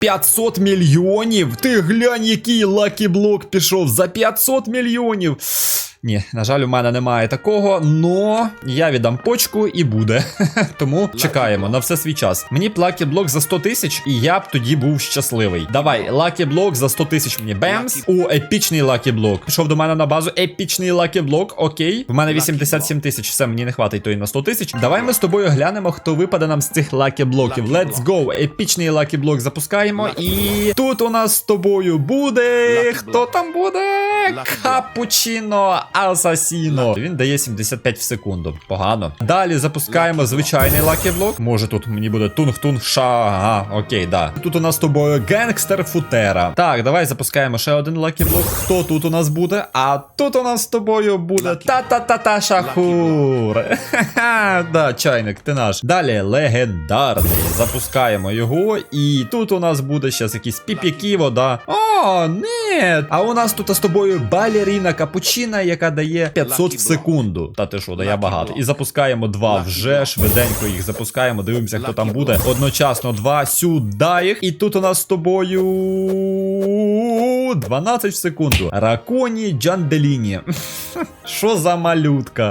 500 мільйонів. Ти глянь, який лакі-блок пішов за 500 мільйонів. Ні, на жаль, у мене немає такого, но я віддам почку і буде. Тому чекаємо на все свій час. Мені б лакі блок за 100 тисяч, і я б тоді був щасливий. Давай, лакі блок за 100 тисяч мені. Бемс. О, епічний лакі блок. Пішов до мене на базу. Епічний лакі блок. Окей. В мене 87 тисяч. Все, мені не хватить тої на 100 тисяч. Давай ми з тобою глянемо, хто випаде нам з цих лакі блоків. Let's go. Епічний лакі блок запускаємо. І тут у нас з тобою буде. Хто там буде? Капучино Асасіно. Він дає 75 в секунду. Погано. Далі запускаємо звичайний лакі-блок. Може тут мені буде тунг-тунг ша. Ага, окей, да. Тут у нас з тобою генгстер Футера. Так, давай запускаємо ще один лакі-блок. Хто тут у нас буде? А тут у нас з тобою буде та-та-та-та шахур. Ха-ха, да, чайник, ти наш. Далі легендарний. Запускаємо його. І тут у нас буде ще якийсь піп'які вода. О, ні. А у нас тут з тобою балеріна капучина, яка дає 500 в секунду. Та ти що, дає багато. І запускаємо два вже швиденько їх запускаємо. Дивимося, хто там буде. Одночасно два. Сюди їх. І тут у нас з тобою 12 в секунду. Раконі Джанделіні. Що за малютка?